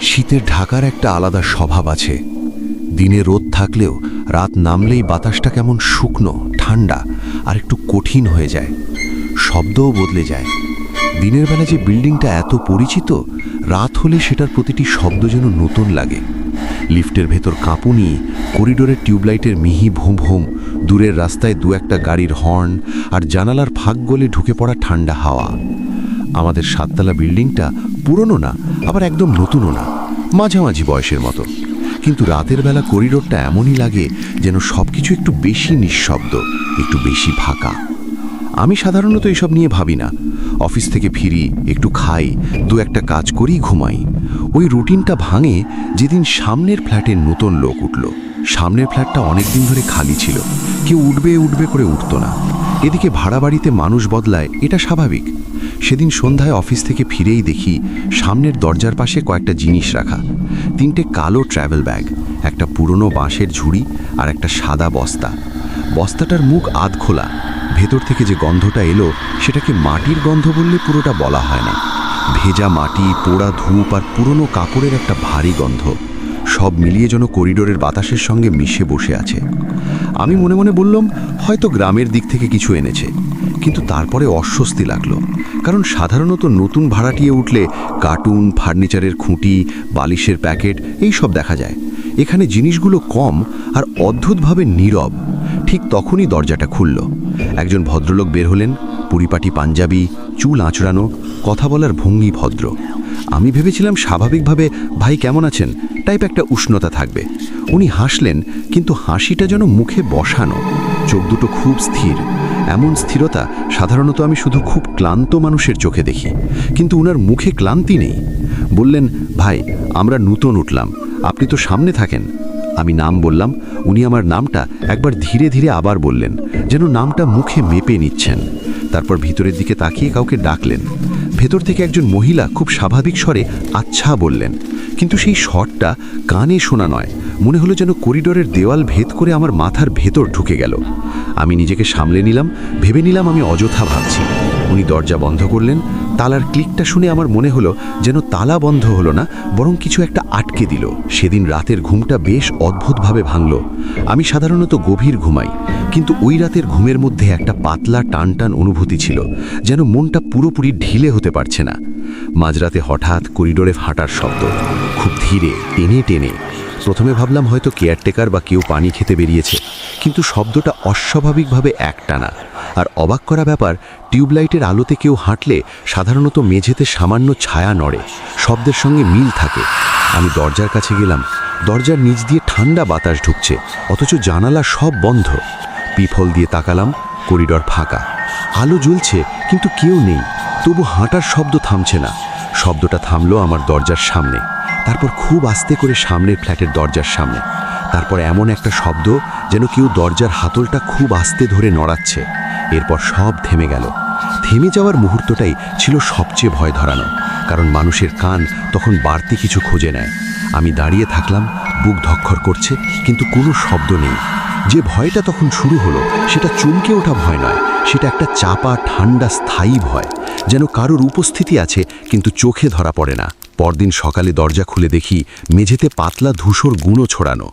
শীতের ঢাকার একটা আলাদা স্বভাব আছে। দিনে রোদ থাকলেও রাত নামলেই বাতাসটা কেমন শুকনো, ঠান্ডা আর একটু কঠিন হয়ে যায়। শব্দও বদলে যায়। দিনের বেলা যে বিল্ডিংটা এত পরিচিত, রাত হলে সেটার প্রতিটি শব্দ যেন নতুন লাগে। লিফটের ভেতর কাঁপুনি, করিডোরের টিউবলাইটের মিহি ভুম ভুম, দূরের রাস্তায় দু একটা গাড়ির হর্ন আর জানালার ফাঁক গলে ঢুকে পড়া ঠান্ডা হাওয়া। আমাদের সাততলা বিল্ডিংটা পুরনো না, আবার একদম নতুনও না, মাঝামাঝি বয়সের মতো। কিন্তু রাতের বেলা করিডোরটা এমনই লাগে যেন সব কিছু একটু বেশি নিঃশব্দ, একটু বেশি ফাঁকা। আমি সাধারণত এসব নিয়ে ভাবি না। অফিস থেকে ফিরি, একটু খাই, দু একটা কাজ করেই ঘুমাই। ওই রুটিনটা ভাঙে যেদিন সামনের ফ্ল্যাটে নতুন লোক উঠল। সামনের ফ্ল্যাটটা অনেক দিন ধরে খালি ছিল। কেউ উঠবে উঠবে করে উঠতো না। এদিকে ভাড়া বাড়িতে মানুষ বদলায়, এটা স্বাভাবিক। সেদিন সন্ধ্যায় অফিস থেকে ফিরেই দেখি সামনের দরজার পাশে কয়েকটা জিনিস রাখা। তিনটে কালো ট্রাভেল ব্যাগ একটা পুরনো বাঁশের ঝুড়ি আর একটা সাদা বস্তা। বস্তাটার মুখ আধ খোলা ভেতর থেকে যে গন্ধটা এলো, সেটাকে মাটির গন্ধ বললে পুরোটা বলা হয় না। ভেজা মাটি, পোড়া ধূপ আর পুরনো কাপড়ের একটা ভারী গন্ধ। সব মিলিয়ে যেন করিডোরের বাতাসের সঙ্গে মিশে বসে আছে। আমি মনে মনে বললাম, হয়তো গ্রামের দিক থেকে কিছু এনেছে। কিন্তু তারপরে অস্বস্তি লাগল। কারণ সাধারণত নতুন ভাড়াটিয়ে উঠলে কার্টুন, ফার্নিচারের খুঁটি, বালিশের প্যাকেট, এই সব দেখা যায়। এখানে জিনিসগুলো কম আর অদ্ভুতভাবে নীরব। ঠিক তখনই দরজাটা খুলল। একজন ভদ্রলোক বের হলেন, পুরিপাটি পাঞ্জাবি, চুল আঁচড়ানো, কথা বলার ভঙ্গি ভদ্র। আমি ভেবেছিলাম স্বাভাবিকভাবে, ভাই কেমন আছেন? টাইপ একটা উষ্ণতা থাকবে। উনি হাসলেন, কিন্তু হাসিটা যেন মুখে বসানো, চোখ দুটো খুব স্থির। এমন স্থিরতা সাধারণত আমি শুধু খুব ক্লান্ত মানুষের চোখে দেখি, কিন্তু উনার মুখে ক্লান্তি নেই। বললেন, ভাই, আমরা নূতন উঠলাম, আপনি তো সামনে থাকেন। আমি নাম বললাম, উনি আমার নামটা একবার ধীরে ধীরে আবার বললেন, যেন নামটা মুখে মেপে নিচ্ছেন। তারপর ভিতরের দিকে তাকিয়ে কাউকে ডাকলেন। ভেতর থেকে একজন মহিলা খুব স্বাভাবিক স্বরে আচ্ছা বললেন, কিন্তু সেই স্বরটা কানে শোনা নয়। মনে হলো যেন করিডোরের দেওয়াল ভেদ করে আমার মাথার ভেতর ঢুকে গেল। আমি নিজেকে সামলে নিলাম, ভেবে নিলাম আমি অযথা ভাবছি। উনি দরজা বন্ধ করলেন, তালার ক্লিকটা শুনে আমার মনে হলো যেন তালা বন্ধ হলো না, বরং কিছু একটা আটকে দিল। সেদিন রাতের ঘুমটা বেশ অদ্ভুতভাবে ভাঙল। আমি সাধারণত গভীর ঘুমাই। কিন্তু ওই রাতের ঘুমের মধ্যে একটা পাতলা টান টান অনুভূতি ছিল, যেন মনটা পুরোপুরি ঢিলে হতে পারছে না। মাঝরাতে হঠাৎ করিডোরে হাঁটার শব্দ, খুব ধীরে, টেনে টেনে। প্রথমে ভাবলাম হয়তো কেয়ারটেকার বা কেউ পানি খেতে বেরিয়েছে, কিন্তু শব্দটা অস্বাভাবিকভাবে একটানা। আর অবাক করা ব্যাপার, টিউবলাইটের আলোতে কেউ হাঁটলে সাধারণত মেঝেতে সামান্য ছায়া নড়ে, শব্দের সঙ্গে মিল থাকে। আমি দরজার কাছে গেলাম, দরজার নিচ দিয়ে ঠান্ডা বাতাস ঢুকছে, অথচ জানালা সব বন্ধ। পিফল দিয়ে তাকালাম, করিডর ফাঁকা। আলো জ্বলছে, কিন্তু কেউ নেই। তবু হাঁটার শব্দ থামছে না। শব্দটা থামলো আমার দরজার সামনে। তারপর খুব আস্তে করে সামনের ফ্ল্যাটের দরজার সামনে। তারপর এমন একটা শব্দ যেন কেউ দরজার হাতলটা খুব আস্তে ধরে নড়াচ্ছে। এরপর সব থেমে গেল। থেমে যাওয়ার মুহূর্তটাই ছিল সবচেয়ে ভয় ধরানো, কারণ মানুষের কান তখন বাড়তি কিছু খুঁজে নেয়। আমি দাঁড়িয়ে থাকলাম, বুক ধক্ষর করছে, কিন্তু কোনো শব্দ নেই। যে ভয়টা তখন শুরু হলো, সেটা চমকে ওঠা ভয় নয়, সেটা একটা চাপা, ঠান্ডা, স্থায়ী ভয়, যেন কারোর উপস্থিতি আছে কিন্তু চোখে ধরা পড়ে না। পরদিন সকালে দরজা খুলে দেখি মেঝেতে পাতলা ধূসর গুঁড়ো ছড়ানো।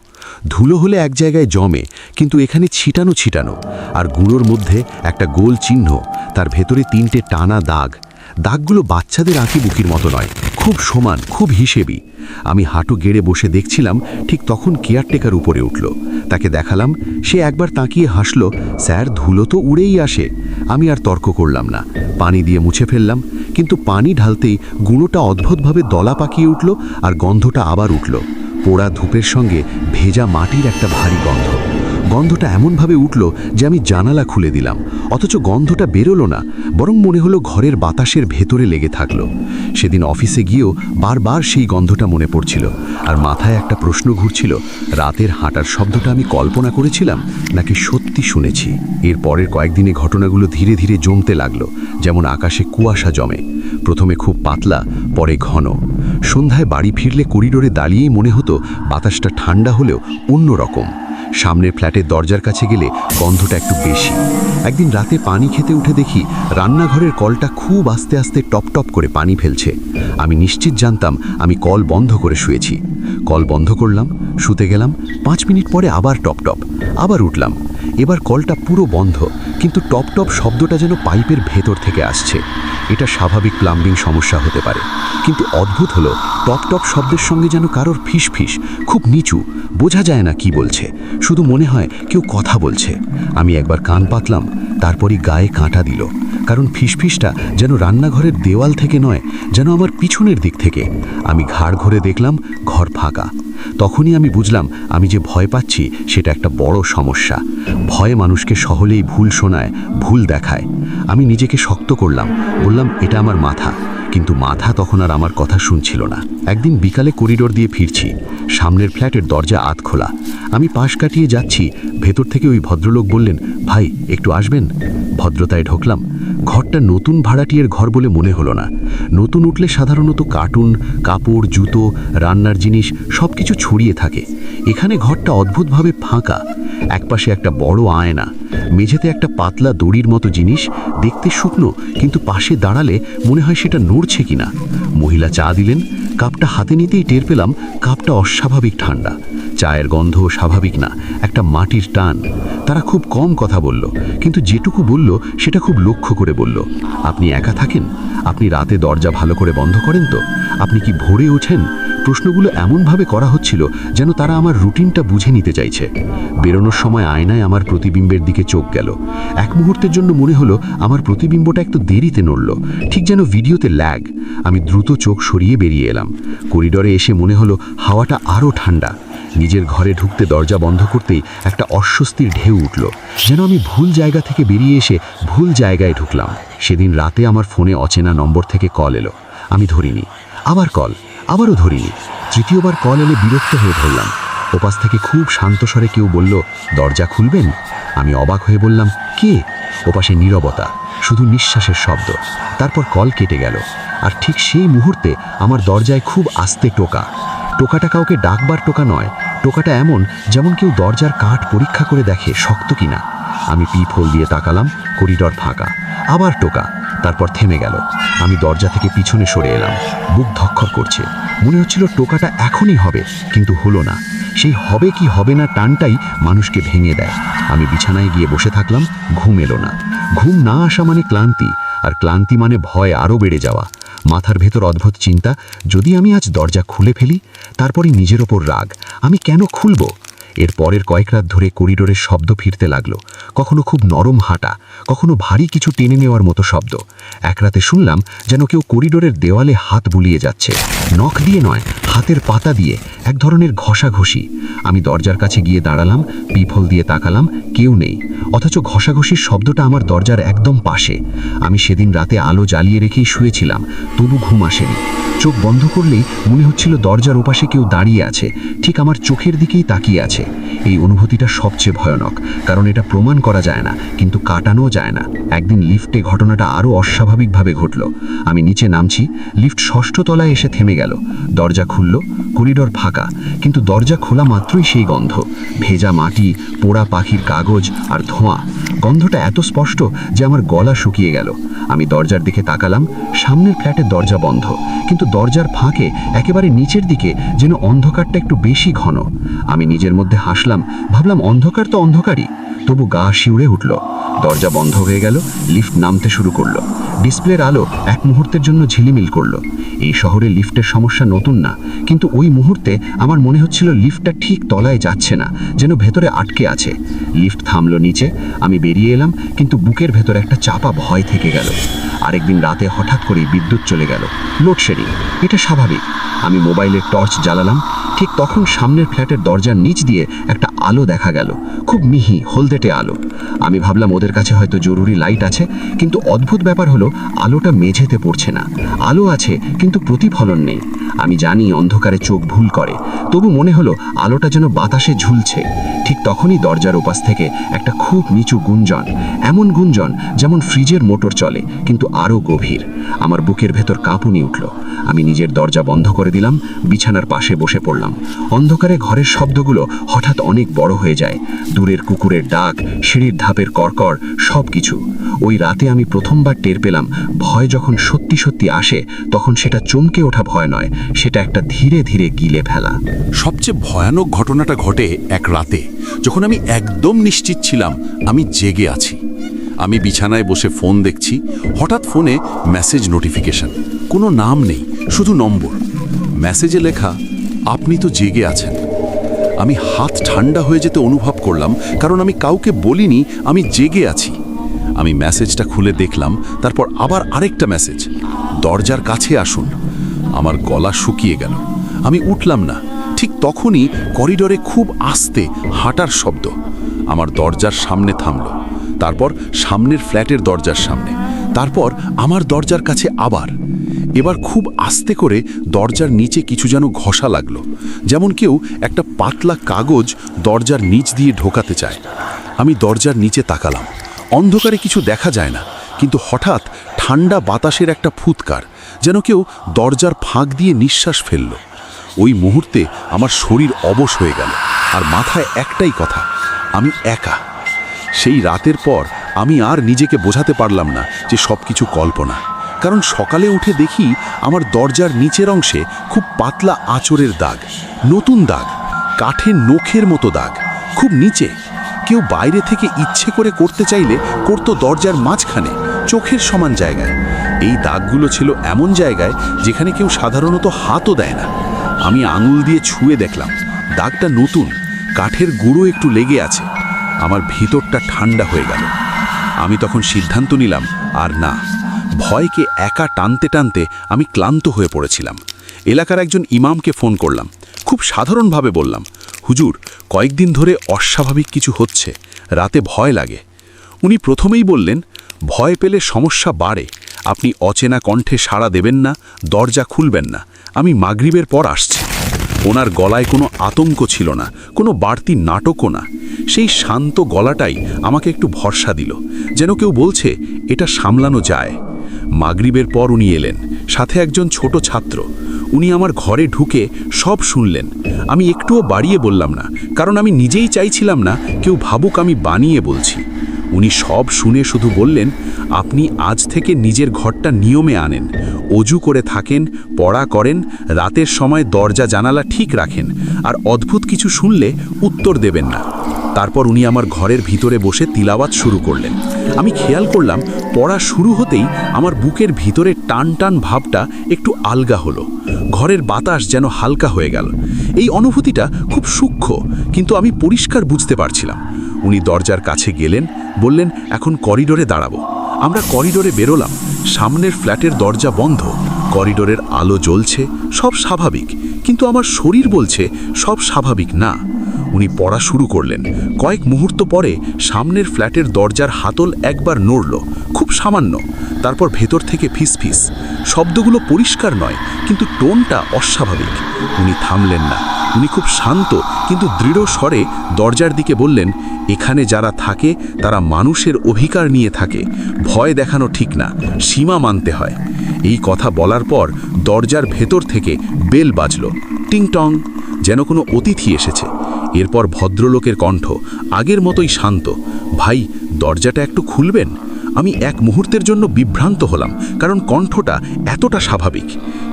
ধুলো হলে এক জায়গায় জমে, কিন্তু এখানে ছিটানো ছিটানো, আর গুঁড়োর মধ্যে একটা গোল চিহ্ন, তার ভেতরে তিনটে টানা দাগ। দাগগুলো বাচ্চাদের আঁকি বুকির মতো নয় খুব সমান, খুব হিসেবি। আমি হাঁটু গেড়ে বসে দেখছিলাম, ঠিক তখন কেয়ারটেকার উপরে উঠল। তাকে দেখালাম, সে একবার তাকিয়ে হাসল, স্যার, ধুলো তো উড়েই আসে। আমি আর তর্ক করলাম না। পানি দিয়ে মুছে ফেললাম, কিন্তু পানি ঢালতেই গুঁড়োটা অদ্ভুতভাবে দলা পাকিয়ে উঠল আর গন্ধটা আবার উঠল। পোড়া ধূপের সঙ্গে ভেজা মাটির একটা ভারী গন্ধ। গন্ধটা এমনভাবে উঠল যে আমি জানালা খুলে দিলাম। অথচ গন্ধটা বেরোলো না, বরং মনে হলো ঘরের বাতাসের ভেতরে লেগে থাকল। সেদিন অফিসে গিয়েও বারবার সেই গন্ধটা মনে পড়ছিল। আর মাথায় একটা প্রশ্ন ঘুরছিল, রাতের হাঁটার শব্দটা আমি কল্পনা করেছিলাম নাকি সত্যি শুনেছি। এর পরের কয়েকদিনে ঘটনাগুলো ধীরে ধীরে জমতে লাগল, যেমন আকাশে কুয়াশা জমে। প্রথমে খুব পাতলা, পরে ঘন। সন্ধ্যায় বাড়ি ফিরলে করিডোরে দাঁড়িয়েই মনে হতো, বাতাসটা ঠান্ডা হলেও অন্যরকম। সামনের ফ্ল্যাটের দরজার কাছে গেলে গন্ধটা একটু বেশি। একদিন রাতে পানি খেতে উঠে দেখি রান্নাঘরের কলটা খুব আস্তে আস্তে টপ টপ করে পানি ফেলছে। আমি নিশ্চিত জানতাম আমি কল বন্ধ করে শুয়েছি। কল বন্ধ করলাম, শুতে গেলাম, পাঁচ মিনিট পরে আবার টপ টপ, আবার উঠলাম। এবার কলটা পুরো বন্ধ, কিন্তু টপ টপ শব্দটা যেন পাইপের ভেতর থেকে আসছে। এটা স্বাভাবিক প্লাম্বিং সমস্যা হতে পারে। কিন্তু অদ্ভুত হলো, টপ টপ শব্দের সঙ্গে যেন কারোর ফিস ফিস খুব নিচু, বোঝা যায় না কি বলছে। শুধু মনে হয় কেউ কথা বলছে। আমি একবার কান পাতলাম, তারপরই গায়ে কাঁটা দিল, কারণ ফিসফিসটা যেন রান্নাঘরের দেওয়াল থেকে নয়, যেন আমার পিছনের দিক থেকে। আমি ঘাড় ঘরে দেখলাম, ঘর ফাঁকা। তখনই আমি বুঝলাম, আমি যে ভয় পাচ্ছি সেটা একটা বড় সমস্যা। ভয়ে মানুষকে সহলেই ভুল শোনায়, ভুল দেখায়। আমি নিজেকে শক্ত করলাম, বললাম, এটা আমার মাথা। কিন্তু মাথা তখন আর আমার কথা শুনছিল না। একদিন বিকালে করিডোর দিয়ে ফিরছি। সামনের ফ্ল্যাটের দরজা আধ খোলা। আমি পাশ কাটিয়ে যাচ্ছি। ভেতর থেকে ওই ভদ্রলোক বললেন, ভাই, একটু আসবেন? ভদ্রতায় ঢোকলাম। ঘরটা নতুন ভাড়াটিয়ের ঘর বলে মনে হলো না। নতুন উঠলে সাধারণত কার্টুন, কাপড়, জুতো, রান্নার জিনিস সব কিছু ছড়িয়ে থাকে। এখানে ঘরটা অদ্ভুতভাবে ফাঁকা। একপাশে একটা বড় আয়না, মেঝেতে একটা পাতলা দড়ির মতো জিনিস, দেখতে শুকনো, কিন্তু পাশে দাঁড়ালে মনে হয় সেটা নড়ছে কিনা। মহিলা চা দিলেন, কাপটা হাতে নিতেই টের পেলাম কাপটা অস্বাভাবিক ঠান্ডা। চায়ের গন্ধ স্বাভাবিক না, একটা মাটির টান। তারা খুব কম কথা বলল, কিন্তু যেটুকু বলল সেটা খুব লক্ষ্য করে বলল। আপনি একা থাকেন? আপনি রাতে দরজা ভালো করে বন্ধ করেন তো? আপনি কি ভোরে ওঠেন? প্রশ্নগুলো এমনভাবে করা হচ্ছিল যেন তারা আমার রুটিনটা বুঝে নিতে চাইছে। বেরোনোর সময় আয়নায় আমার প্রতিবিম্বের দিকে চোখ গেল। এক মুহূর্তের জন্য মনে হলো আমার প্রতিবিম্বটা একটু দেরিতে নড়ল, ঠিক যেন ভিডিওতে ল্যাগ। আমি দ্রুত চোখ সরিয়ে বেরিয়ে এলাম। করিডরে এসে মনে হলো হাওয়াটা আরও ঠান্ডা। নিজের ঘরে ঢুকতে দরজা বন্ধ করতেই একটা অস্বস্তির ঢেউ উঠল, যেন আমি ভুল জায়গা থেকে বেরিয়ে এসে ভুল জায়গায় ঢুকলাম। সেদিন রাতে আমার ফোনে অচেনা নম্বর থেকে কল এলো। আমি ধরিনি। আবার কল। আবারও ধরিনি তৃতীয়বার কল এলে বিরক্ত হয়ে ধরলাম। ওপাশ থেকে খুব শান্ত স্বরে কেউ বলল, দরজা খুলবেন? আমি অবাক হয়ে বললাম, কে? ওপাশে নীরবতা, শুধু নিঃশ্বাসের শব্দ। তারপর কল কেটে গেল, আর ঠিক সেই মুহূর্তে আমার দরজায় খুব আস্তে টোকা। টোকাটা কাউকে ডাকবার টোকা নয়, টোকাটা এমন যেমন কেউ দরজার কাঠ পরীক্ষা করে দেখে শক্ত কিনা। আমি পিপ হোল দিয়ে তাকালাম, করিডর ফাঁকা, আবার টোকা। তারপর থেমে গেল। আমি দরজা থেকে পিছনে সরে এলাম। বুক ধক্কর করছে। মনে হচ্ছিল টোকাটা এখনই হবে, কিন্তু হলো না। সেই হবে কি হবে না টানটাই মানুষকে ভেঙে দেয়। আমি বিছানায় গিয়ে বসে থাকলাম, ঘুম এলো না। ঘুম না আসা মানে ক্লান্তি, আর ক্লান্তি মানে ভয় আরও বেড়ে যাওয়া। মাথার ভেতর অদ্ভুত চিন্তা, যদি আমি আজ দরজা খুলে ফেলি তারপরে নিজের ওপর রাগ। আমি কেন খুলবো? এর পরের কয়েক রাত ধরে করিডোরের শব্দ ফিরতে লাগল। কখনো খুব নরম হাঁটা, কখনো ভারী কিছু টেনে নেওয়ার মতো শব্দ। এক রাতে শুনলাম যেন কেউ করিডোরের দেওয়ালে হাত বুলিয়ে যাচ্ছে। নখ দিয়ে নয়, হাতের পাতা দিয়ে, এক ধরনের ঘষাঘষি। আমি দরজার কাছে গিয়ে দাঁড়ালাম পিফল দিয়ে তাকালাম, কেউ নেই। অথচ ঘষাঘষির শব্দটা আমার দরজার একদম পাশে। আমি সেদিন রাতে আলো জ্বালিয়ে রেখেই শুয়েছিলাম, তবু ঘুম আসেনি। চোখ বন্ধ করলেই মনে হচ্ছিল দরজার ওপাশে কেউ দাঁড়িয়ে আছে, ঠিক আমার চোখের দিকেই তাকিয়ে আছে। এই অনুভূতিটা সবচেয়ে ভয়ানক। কারণ এটা প্রমাণ করা যায় না, কিন্তু কাটানো যায় না। একদিন লিফটে ঘটনাটা আরও অস্বাভাবিকভাবে ঘটল। আমি নিচে নামছি, লিফট ষষ্ঠ তলায় এসে থেমে গেল। দরজা খুলল, করিডর ফাঁকা, কিন্তু দরজা খোলা মাত্রই সেই গন্ধ। ভেজা মাটি, পোড়া পাখির কাগজ আর ধোঁয়া। গন্ধটা এত স্পষ্ট যে আমার গলা শুকিয়ে গেল। আমি দরজার দিকে তাকালাম, সামনের ফ্ল্যাটের দরজা বন্ধ, কিন্তু দরজার ফাঁকে একেবারে নিচের দিকে যেন অন্ধকারটা একটু বেশি ঘন। আমি নিজের মধ্যে হাসলাম, ভাবলাম অন্ধকার তো অন্ধকারই। তবু গা শিউড়ে উঠল। দরজা বন্ধ হয়ে গেল, লিফট নামতে শুরু করল। ডিসপ্লের আলো এক মুহূর্তের জন্য ঝিলিমিল করল। এই শহরে লিফটের সমস্যা নতুন না, কিন্তু ওই মুহূর্তে আমার মনে হচ্ছিল লিফটটা ঠিক তলায় যাচ্ছে না, যেন ভেতরে আটকে আছে। লিফট থামলো নিচে, আমি বেরিয়ে এলাম, কিন্তু বুকের ভেতরে একটা চাপা ভয় থেকে গেল। আরেকদিন রাতে হঠাৎ করেই বিদ্যুৎ চলে গেল। লোডশেডিং, এটা স্বাভাবিক। আমি মোবাইলের টর্চ জ্বালালাম। ঠিক তখন সামনের ফ্ল্যাটের দরজার নিচ দিয়ে একটা আলো দেখা গেল। খুব মিহি, হলদেটে আলো। আমি ভাবলাম ওদের কাছে হয়তো জরুরি লাইট আছে, কিন্তু অদ্ভুত ব্যাপার হলো আলোটা মেঝেতে পড়ছে না। আলো আছে, কিন্তু প্রতিফলন নেই। আমি জানি অন্ধকারে চোখ ভুল করে। তবু মনে হলো আলোটা যেন বাতাসে ঝুলছে। ঠিক তখনই দরজার ওপাশ থেকে একটা খুব নিচু গুঞ্জন। এমন গুঞ্জন যেমন ফ্রিজের মোটর চলে, কিন্তু আরও গভীর। আমার বুকের ভেতর কাঁপুনি উঠল। আমি নিজের দরজা বন্ধ করে দিলাম, বিছানার পাশে বসে পড়লাম। অন্ধকারে ঘরের শব্দগুলো হঠাৎ অনেক বড় হয়ে যায়। দূরের কুকুরের ডাক, সিঁড়ির ধাপের কর্কর সব কিছু ওই রাতে আমি প্রথমবার টের পেলাম, ভয় যখন সত্যি সত্যি আসে, তখন সেটা চমকে ওঠা ভয় নয়, সেটা একটা ধীরে ধীরে গিলে ফেলা। সবচেয়ে ভয়ানক ঘটনাটা ঘটে এক রাতে, যখন আমি একদম নিশ্চিত ছিলাম আমি জেগে আছি। আমি বিছানায় বসে ফোন দেখছি, হঠাৎ ফোনে মেসেজ নোটিফিকেশন। কোনো নাম নেই, শুধু নম্বর। মেসেজে লেখা, আপনি তো জেগে আছেন। আমি হাত ঠান্ডা হয়ে যেতে অনুভব করলাম, কারণ আমি কাউকে বলিনি, আমি জেগে আছি। আমি মেসেজটা খুলে দেখলাম, তারপর আবার আরেকটা মেসেজ। দরজার কাছে আসুন। আমার গলা শুকিয়ে গেল। আমি উঠলাম না। ঠিক তখনই করিডরে খুব আস্তে হাঁটার শব্দ। আমার দরজার সামনে থামল। তারপর সামনের ফ্ল্যাটের দরজার সামনে। তারপর আমার দরজার কাছে আবার। এবার খুব আস্তে করে দরজার নিচে কিছু যেন ঘষা লাগল, যেমন কেউ একটা পাতলা কাগজ দরজার নিচ দিয়ে ঢোকাতে চায়। আমি দরজার নিচে তাকালাম। অন্ধকারে কিছু দেখা যায় না, কিন্তু হঠাৎ ঠান্ডা বাতাসের একটা ফুৎকার, যেন কেউ দরজার ফাঁক দিয়ে নিঃশ্বাস ফেলল। ওই মুহূর্তে আমার শরীর অবশ হয়ে গেল, আর মাথায় একটাই কথা, আমি একা। সেই রাতের পর আমি আর নিজেকে বোঝাতে পারলাম না যে সব কিছু কল্পনা। কারণ সকালে উঠে দেখি আমার দরজার নিচের অংশে খুব পাতলা আঁচড়ের দাগ, নতুন দাগ, কাঠের নখের মতো দাগ, খুব নিচে। কেউ বাইরে থেকে ইচ্ছে করে করতে চাইলে করতো দরজার মাঝখানে, চোখের সমান জায়গায়। এই দাগগুলো ছিল এমন জায়গায় যেখানে কেউ সাধারণত হাতও দেয় না। আমি আঙুল দিয়ে ছুঁয়ে দেখলাম, দাগটা নতুন, কাঠের গুঁড়ো একটু লেগে আছে। আমার ভিতরটা ঠান্ডা হয়ে গেল। আমি তখন সিদ্ধান্ত নিলাম, আর না। ভয়কে একা টানতে টানতে আমি ক্লান্ত হয়ে পড়েছিলাম। এলাকার একজন ইমামকে ফোন করলাম। খুব সাধারণভাবে বললাম, হুজুর, কয়েকদিন ধরে অস্বাভাবিক কিছু হচ্ছে, রাতে ভয় লাগে। উনি প্রথমেই বললেন, ভয় পেলে সমস্যা বাড়ে, আপনি অচেনা কণ্ঠে সাড়া দেবেন না, দরজা খুলবেন না, আমি মাগরিবের পর আসছি। ওনার গলায় কোনো আতঙ্ক ছিল না, কোনো বাড়তি নাটকও না। সেই শান্ত গলাটাই আমাকে একটু ভরসা দিল, যেন কেউ বলছে, এটা সামলানো যায়। মাগরিবের পর উনি এলেন, সাথে একজন ছোট ছাত্র। উনি আমার ঘরে ঢুকে সব শুনলেন। আমি একটুও বাড়িয়ে বললাম না, কারণ আমি নিজেই চাইছিলাম না কেউ ভাবুক আমি বানিয়ে বলছি। উনি সব শুনে শুধু বললেন, আপনি আজ থেকে নিজের ঘরটা নিয়মে আনেন, অজু করে থাকেন, পড়া করেন, রাতের সময় দরজা জানালা ঠিক রাখেন, আর অদ্ভুত কিছু শুনলে উত্তর দেবেন না। তারপর উনি আমার ঘরের ভিতরে বসে তিলাওয়াত শুরু করলেন। আমি খেয়াল করলাম, পড়া শুরু হতেই আমার বুকের ভিতরে টান টান ভাবটা একটু আলগা হলো। ঘরের বাতাস যেন হালকা হয়ে গেল। এই অনুভূতিটা খুব সূক্ষ্ম, কিন্তু আমি পরিষ্কার বুঝতে পারছিলাম। উনি দরজার কাছে গেলেন, বললেন, এখন করিডোরে দাঁড়াবো। আমরা করিডোরে বেরোলাম। সামনের ফ্ল্যাটের দরজা বন্ধ। করিডোরের আলো জ্বলছে, সব স্বাভাবিক। কিন্তু আমার শরীর বলছে, সব স্বাভাবিক না। উনি পড়া শুরু করলেন। কয়েক মুহূর্ত পরে সামনের ফ্ল্যাটের দরজার হাতল একবার নড়ল, খুব সামান্য। তারপর ভেতর থেকে ফিস ফিস। শব্দগুলো পরিষ্কার নয়, কিন্তু টোনটা অস্বাভাবিক। উনি থামলেন না। উনি খুব শান্ত, কিন্তু দৃঢ় স্বরে দরজার দিকে বললেন, এখানে যারা থাকে, তারা মানুষের অধিকার নিয়ে থাকে। ভয় দেখানো ঠিক না, সীমা মানতে হয়। এই কথা বলার পর দরজার ভেতর থেকে বেল বাজল। টিংটং যেন কোনো অতিথি এসেছে। এরপর ভদ্রলোকের কণ্ঠ, আগের মতোই শান্ত। ভাই, দরজাটা একটু খুলবেন? আমি এক মুহূর্তের জন্য বিভ্রান্ত হলাম, কারণ কণ্ঠটা এতটা স্বাভাবিক।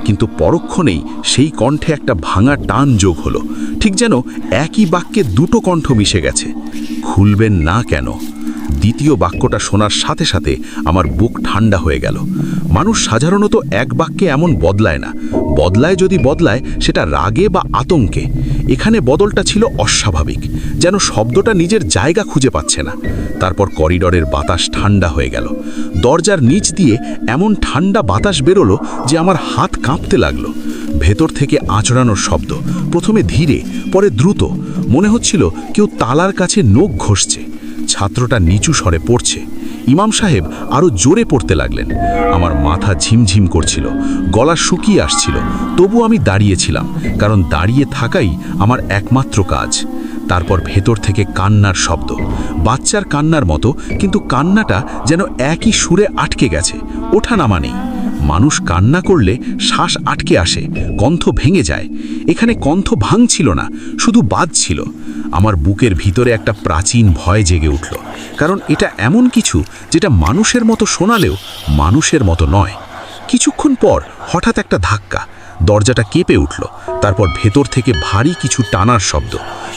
কিন্তু পরক্ষণেই সেই কণ্ঠে একটা ভাঙা টান যোগ হলো। ঠিক যেন একই বাক্যে দুটো কণ্ঠ মিশে গেছে। খুলবেন না কেন? দ্বিতীয় বাক্যটা শোনার সাথে সাথে আমার বুক ঠান্ডা হয়ে গেল। মানুষ সাধারণত এক বাক্যে এমন বদলায় না। বদলায় যদি বদলায়, সেটা রাগে বা আতঙ্কে। এখানে বদলটা ছিল অস্বাভাবিক, যেন শব্দটা নিজের জায়গা খুঁজে পাচ্ছে না। তারপর করিডরের বাতাস ঠান্ডা হয়ে গেল। দরজার নিচ দিয়ে এমন ঠান্ডা বাতাস বেরোলো যে আমার হাত কাঁপতে লাগল। ভেতর থেকে আঁচড়ানোর শব্দ, প্রথমে ধীরে, পরে দ্রুত। মনে হচ্ছিল কেউ তালার কাছে নখ ঘষছে। ছাত্রটা নিচু স্বরে পড়ছে। ইমাম সাহেব আরও জোরে পড়তে লাগলেন। আমার মাথা ঝিমঝিম করছিল, গলা শুকিয়ে আসছিল, তবু আমি দাঁড়িয়েছিলাম, কারণ দাঁড়িয়ে থাকাই আমার একমাত্র কাজ। তারপর ভেতর থেকে কান্নার শব্দ। বাচ্চার কান্নার মতো, কিন্তু কান্নাটা যেন একই সুরে আটকে গেছে ওঠা নামা নেই। মানুষ কান্না করলে শ্বাস আটকে আসে কণ্ঠ ভেঙে যায়। এখানে কণ্ঠ ভাঙছিল না, শুধু বাদ ছিল আমার বুকের ভিতরে একটা প্রাচীন ভয় জেগে উঠল। কারণ এটা এমন কিছু যেটা মানুষের মতো শোনালেও মানুষের মতো নয়। কিছুক্ষণ পর হঠাৎ একটা ধাক্কা, দরজাটা কেঁপে উঠল, তারপর ভেতর থেকে ভারী কিছু টানার শব্দ।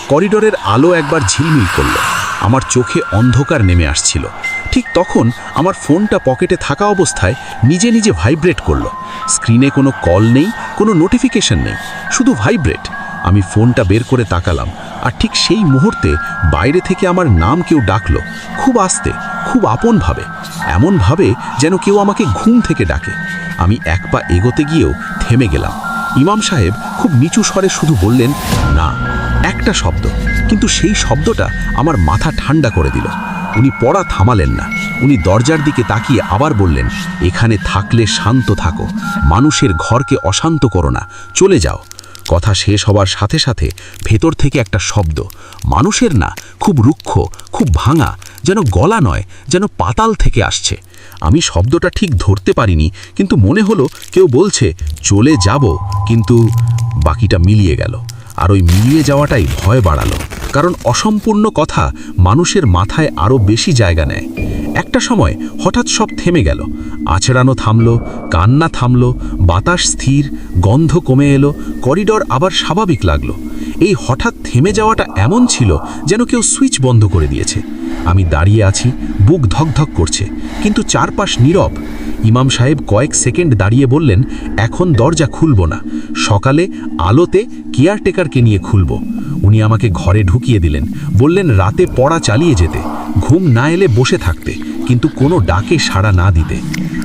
করিডোরের আলো একবার ঝিলমিল করল, আমার চোখে অন্ধকার নেমে আসছিল। ঠিক তখন আমার ফোনটা পকেটে থাকা অবস্থায় নিজে নিজে ভাইব্রেট করল। স্ক্রিনে কোনো কল নেই, কোনো নোটিফিকেশন নেই, শুধু ভাইব্রেট। আমি ফোনটা বের করে তাকালাম, আর ঠিক সেই মুহূর্তে বাইরে থেকে আমার নাম কেউ ডাকলো, খুব আস্তে, খুব আপনভাবে, এমনভাবে যেন কেউ আমাকে ঘুম থেকে ডাকে। আমি এক পা এগোতে গিয়েও থেমে গেলাম। ইমাম সাহেব খুব নিচু স্বরে শুধু বললেন, না, একটা শব্দ। কিন্তু সেই শব্দটা আমার মাথা ঠান্ডা করে দিল। উনি পড়া থামালেন না। উনি দরজার দিকে তাকিয়ে আবার বললেন, এখানে থাকলে শান্ত থাকো। মানুষের ঘরকে অশান্ত করো না। চলে যাও। কথা শেষ হবার সাথে সাথে ভেতর থেকে একটা শব্দ। মানুষের না, খুব রুক্ষ, খুব ভাঙা, যেন গলা নয়, যেন পাতাল থেকে আসছে। আমি শব্দটা ঠিক ধরতে পারিনি, কিন্তু মনে হলো কেউ বলছে, চলে যাব। কিন্তু বাকিটা মিলিয়ে গেল। আর ওই মিলিয়ে যাওয়াটাই ভয় বাড়ালো। কারণ অসম্পূর্ণ কথা মানুষের মাথায় আরও বেশি জায়গা নেয়। একটা সময় হঠাৎ সব থেমে গেল। আছড়ানো থামলো, কান্না থামল, বাতাস স্থির, গন্ধ কমে এলো, করিডর আবার স্বাভাবিক লাগল। এই হঠাৎ থেমে যাওয়াটা এমন ছিল যেন কেউ সুইচ বন্ধ করে দিয়েছে। আমি দাঁড়িয়ে আছি, বুক ধকধক করছে, কিন্তু চারপাশ নীরব। ইমাম সাহেব কয়েক সেকেন্ড দাঁড়িয়ে বললেন, এখন দরজা খুলব না। সকালে আলোতে কেয়ারটেকারকে নিয়ে খুলব। উনি আমাকে ঘরে ঢুকিয়ে দিলেন। বললেন, রাতে পড়া চালিয়ে যেতে। ঘুম না এলে বসে থাকতে, কিন্তু কোনো ডাকে সাড়া না দিতে।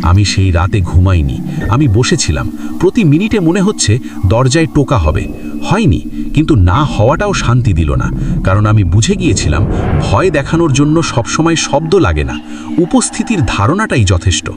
আমি সেই রাতে ঘুমাইনি। আমি বসেছিলাম। প্রতি মিনিটে মনে হচ্ছে দরজায় টোকা হবে। হয়নি, কিন্তু না হওয়াটাও শান্তি দিল না। কারণ আমি বুঝে গিয়েছিলাম, ভয় দেখানোর জন্য সবসময় শব্দ লাগে না। উপস্থিতির ধারণাটাই যথেষ্ট।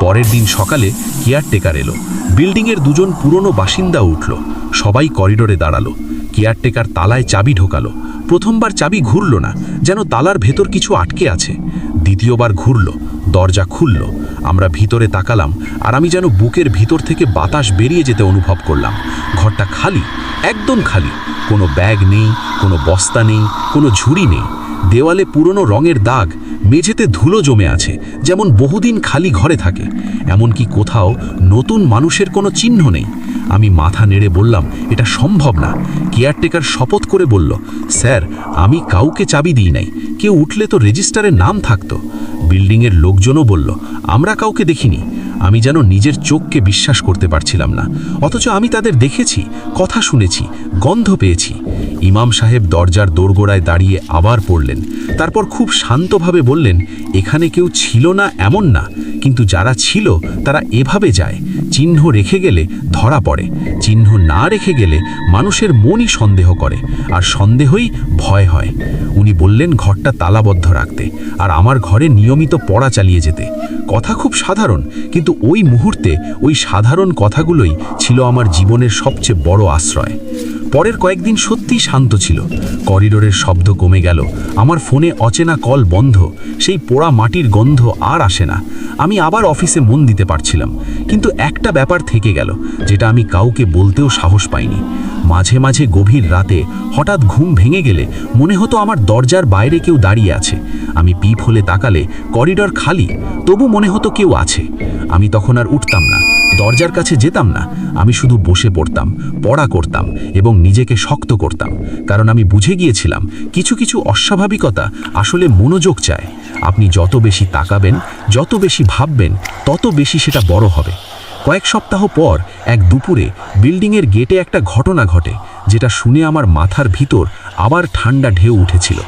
পরের দিন সকালে কেয়ারটেকার এলো। বিল্ডিংয়ের দুজন পুরনো বাসিন্দা উঠল। সবাই করিডোরে দাঁড়াল। কেয়ারটেকার তালায় চাবি ঢোকালো। প্রথমবার চাবি ঘুরল না, যেন তালার ভেতর কিছু আটকে আছে। দ্বিতীয়বার ঘুরল, দরজা খুলল। আমরা ভিতরে তাকালাম, আর আমি যেন বুকের ভিতর থেকে বাতাস বেরিয়ে যেতে অনুভব করলাম। ঘরটা খালি, একদম খালি। কোনো ব্যাগ নেই, কোনো বস্তা নেই, কোনো ঝুড়ি নেই। দেওয়ালে পুরনো রঙের দাগ, মেঝেতে ধুলো জমে আছে, যেমন বহুদিন খালি ঘরে থাকে। এমনকি কোথাও নতুন মানুষের কোনো চিহ্ন নেই। আমি মাথা নেড়ে বললাম, এটা সম্ভব না। কেয়ারটেকার শপথ করে বলল, স্যার, আমি কাউকে চাবি দিই নাই। কেউ উঠলে তো রেজিস্টারে নাম থাকতো। বিল্ডিংয়ের লোকজনও বলল, আমরা কাউকে দেখিনি। আমি যেন নিজের চোখকে বিশ্বাস করতে পারছিলাম না। অথচ আমি তাদের দেখেছি, কথা শুনেছি, গন্ধ পেয়েছি। ইমাম সাহেব দরজার দোরগোড়ায় দাঁড়িয়ে আবার পড়লেন। তারপর খুব শান্তভাবে বললেন, এখানে কেউ ছিল না, এমন না। কিন্তু যারা ছিল, তারা এভাবে যায়। চিহ্ন রেখে গেলে ধরা পড়ে। চিহ্ন না রেখে গেলে মানুষের মনই সন্দেহ করে, আর সন্দেহই ভয় হয়। উনি বললেন, ঘরটা তালাবদ্ধ রাখতে, আর আমার ঘরে নিয়মিত পড়া চালিয়ে যেতে। কথা খুব সাধারণ, কিন্তু ওই মুহূর্তে ওই সাধারণ কথাগুলোই ছিল আমার জীবনের সবচেয়ে বড় আশ্রয়। পরের কয়েকদিন সত্যিই শান্ত ছিল। করিডোরের শব্দ কমে গেল। আমার ফোনে অচেনা কল বন্ধ। সেই পোড়া মাটির গন্ধ আর আসে না। আমি আবার অফিসে মন দিতে পারছিলাম। কিন্তু একটা ব্যাপার থেকে গেল, যেটা আমি কাউকে বলতেও সাহস পাইনি। মাঝে মাঝে গভীর রাতে হঠাৎ ঘুম ভেঙে গেলে মনে হতো আমার দরজার বাইরে কেউ দাঁড়িয়ে আছে। আমি পিপ হলে তাকালে করিডর খালি, তবু মনে হতো কেউ আছে। আমি তখন আর উঠতাম না। দরজার কাছে যেতাম না। আমি শুধু বসে পড়তাম, পড়া করতাম এবং নিজেকে শক্ত করতাম। কারণ আমি বুঝে গিয়েছিলাম, কিছু কিছু অস্বাভাবিকতা আসলে মনোযোগ চায়। আপনি যত বেশি তাকাবেন, যত বেশি ভাববেন, তত বেশি সেটা বড় হবে। কয়েক সপ্তাহ পর, এক দুপুরে বিল্ডিংয়ের গেটে একটা ঘটনা ঘটে, যেটা শুনে আমার মাথার ভিতর আবার ঠান্ডা ঢেউ উঠেছিল।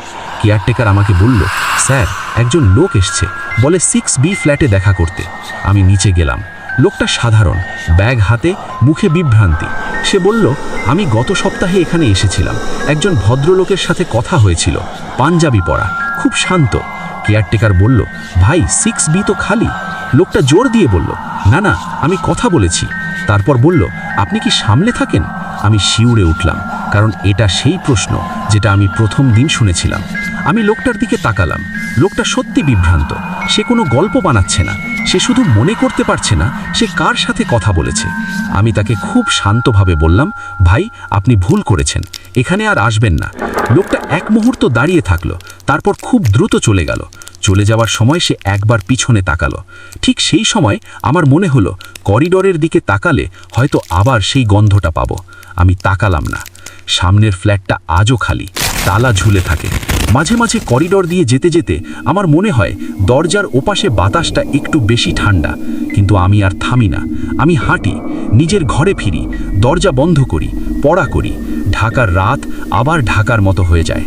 কেয়ারটেকার আমাকে বলল, স্যার, একজন লোক এসছে। বলে সিক্স বি ফ্ল্যাটে দেখা করতে। আমি নিচে গেলাম। লোকটা সাধারণ, ব্যাগ হাতে, মুখে বিভ্রান্তি। সে বলল, আমি গত সপ্তাহে এখানে এসেছিলাম। একজন ভদ্রলোকের সাথে কথা হয়েছিল, পাঞ্জাবি পরা, খুব শান্ত। কেয়ারটেকার বলল, ভাই সিক্স বি তো খালি। লোকটা জোর দিয়ে বলল, না না, আমি কথা বলেছি। তারপর বলল, আপনি কি সামলে থাকেন? আমি শিউরে উঠলাম, কারণ এটা সেই প্রশ্ন যেটা আমি প্রথম দিন শুনেছিলাম। আমি লোকটার দিকে তাকালাম। লোকটা সত্যি বিভ্রান্ত। সে কোনো গল্প বানাচ্ছে না। সে শুধু মনে করতে পারছে না, সে কার সাথে কথা বলেছে। আমি তাকে খুব শান্তভাবে বললাম, ভাই, আপনি ভুল করেছেন, এখানে আর আসবেন না। লোকটা এক মুহূর্ত দাঁড়িয়ে থাকল, তারপর খুব দ্রুত চলে গেল। চলে যাওয়ার সময় সে একবার পিছনে তাকালো। ঠিক সেই সময় আমার মনে হলো, করিডোরের দিকে তাকালে হয়তো আবার সেই গন্ধটা পাবো। আমি তাকালাম না। সামনের ফ্ল্যাটটা আজও খালি, তালা ঝুলে থাকে। মাঝে মাঝে করিডর দিয়ে যেতে যেতে আমার মনে হয় দরজার ওপাশে বাতাসটা একটু বেশি ঠান্ডা। কিন্তু আমি আর থামি না। আমি হাঁটি, নিজের ঘরে ফিরি, দরজা বন্ধ করি, পড়া করি। ঢাকার রাত আবার ঢাকার মতো হয়ে যায়।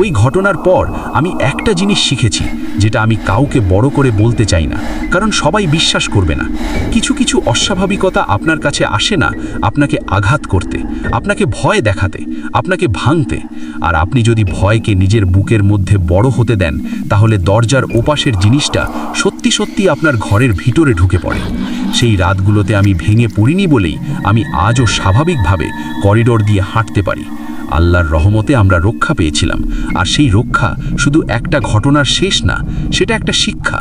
ওই ঘটনার পর আমি একটা জিনিস শিখেছি, যেটা আমি কাউকে বড় করে বলতে চাই না, কারণ সবাই বিশ্বাস করবে না। কিছু কিছু অস্বাভাবিকতা আপনার কাছে আসে না আপনাকে আঘাত করতে, আপনাকে ভয় দেখাতে, আপনাকে ভাঙতে। আর আপনি যদি ভয়কে নিজের বুকের মধ্যে বড় হতে দেন, তাহলে দরজার ওপাশের জিনিসটা সত্যি সত্যি আপনার ঘরের ভিতরে ঢুকে পড়ে। সেই রাতগুলোতে আমি ভেঙে পড়িনি বলেই আমি আজও স্বাভাবিকভাবে করিডোর দিয়ে হাঁটতে পারি। আল্লাহর রহমতে আমরা রক্ষা পেয়েছিলাম। আর সেই রক্ষা শুধু একটা ঘটনার শেষ না, সেটা একটা শিক্ষা।